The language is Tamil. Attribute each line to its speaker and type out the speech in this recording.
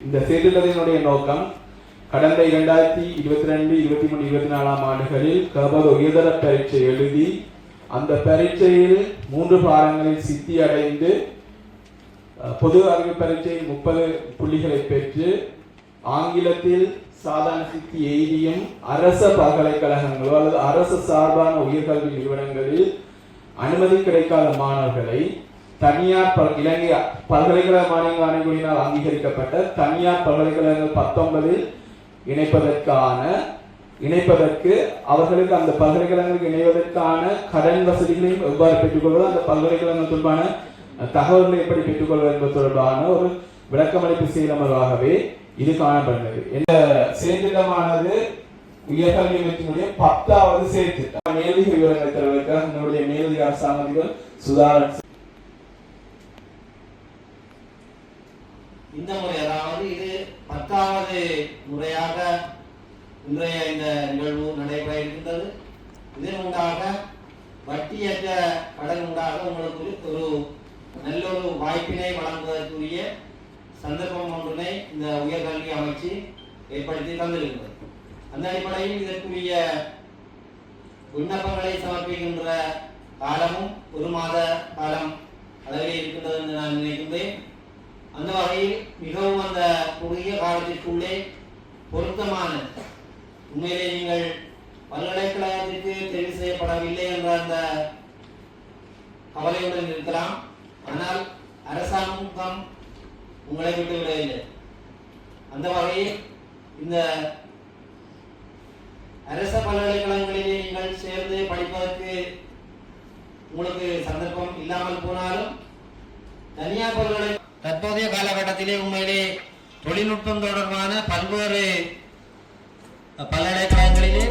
Speaker 1: இந்த சேர்த்துள்ளதினுடைய நோக்கம் கடந்த இரண்டாயிரத்தி இருபத்தி ரெண்டு இருபத்தி மூணு இருபத்தி நாலாம் ஆண்டுகளில் கபல உயர்தர பரீட்சை எழுதி அந்த பரீட்சையில் மூன்று பாடங்களில் சித்தி அடைந்து அஹ், பொது அறிவு பரீட்சையில் முப்பது புள்ளிகளை பெற்று ஆங்கிலத்தில் சாதாரண சித்தி எய்தியும் அரச பல்கலைக்கழகங்களோ அல்லது அரசு சார்பான உயர்கல்வி நிறுவனங்களில் அனுமதி கிடைக்காத மாணவர்களை தனியார் பல்- இலங்கை பல்கலைக்கழக மானியங்கள் ஆணைக்குழுவினால் அங்கீகரிக்கப்பட்ட தனியார் பல்கலைக்கழகங்கள் பத்தொன்பதில் இணைப்பதற்கான இணைப்பதற்கு அவர்களுக்கு அந்த பல்கலைக்கழகங்களுக்கு இணைவதற்கான கடன் வசதிகளையும் எவ்வாறு பெற்றுக்கொள்வது அந்த பல்கலைக்கழகங்கள் தொடர்பான தகவல்களை எப்படி பெற்றுக்கொள்வது என்பது தொடர்பான ஒரு விளக்கமளிப்பு செய்தமர்வாகவே இது காணப்படுகிறது. இந்த சேர்த்திட்டமானது உயர்கல்வி அமைச்சினுடைய பத்தாவது சேர்த்திட்டம் மேலதிக விவரங்களை தருவதற்காக நம்முடைய மேலதிக அரசாங்க அதிபர் சுதாரன்
Speaker 2: இந்த முறை அதாவது இது பத்தாவது முறையாக இன்றைய இந்த நிகழ்வு நடைபெற இருக்கின்றது. இதன் உண்டாக வட்டியற்ற கடன் உண்டாக உங்களுக்கு ஒரு நல்ல ஒரு வாய்ப்பினை வழங்குவதற்குரிய சந்தர்ப்பம் ஒன்றினை இந்த உயர்கல்வி அமைச்சு ஏற்படுத்தி தந்திருக்கிறது. அந்த அடிப்படையில் இதற்குரிய விண்ணப்பங்களை சமர்ப்பிக்கின்ற காலமும் ஒரு மாத காலம் அளவில் இருக்கின்றது என்று நான் நினைக்கின்றேன். அந்த வகையில் மிகவும் அந்த குறுகிய காலத்திற்குள்ளே பொருத்தமான உண்மையிலே நீங்கள் பல்கலைக்கழகத்திற்கு தெரிவு செய்யப்படவில்லை என்ற அந்த கவலையுடன் இருக்கலாம். ஆனால் அரசாங்கம் உங்களை விட்டு விடவில்லை. அந்த வகையில் இந்த அரச பல்கலைக்கழகங்களிலே நீங்கள் சேர்ந்து படிப்பதற்கு உங்களுக்கு சந்தர்ப்பம் இல்லாமல் போனாலும் தனியார் பல்கலை தற்போதைய காலகட்டத்திலே உண்மையிலே தொழில்நுட்பம் தொடர்பான பல்வேறு பல்கலைக்கழக